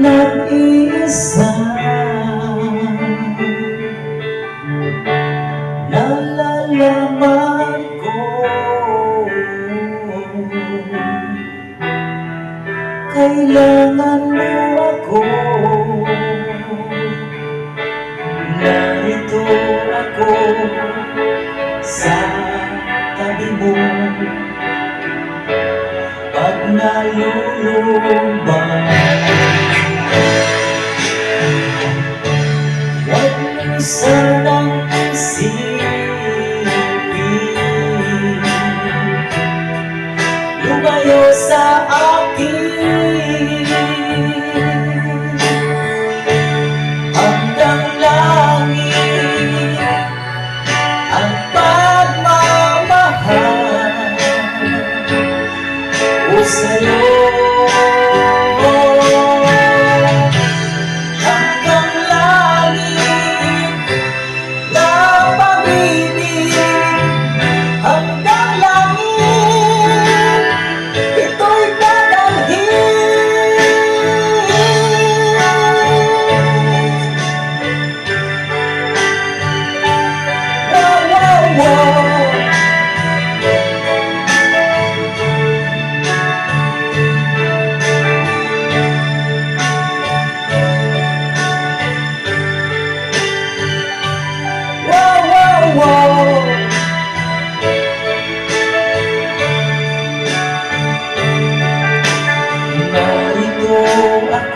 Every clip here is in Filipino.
nag-iisa. Nalalaman ko Kailangan mo ako. Narito ako Sa tabi mo. Pag nalulubang Sir.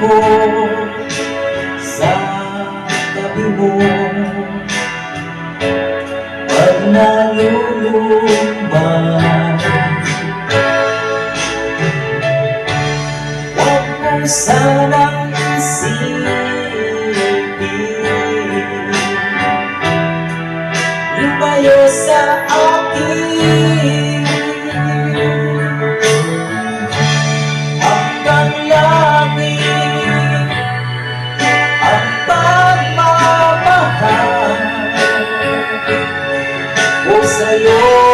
ako sa tabi mo. sa'yo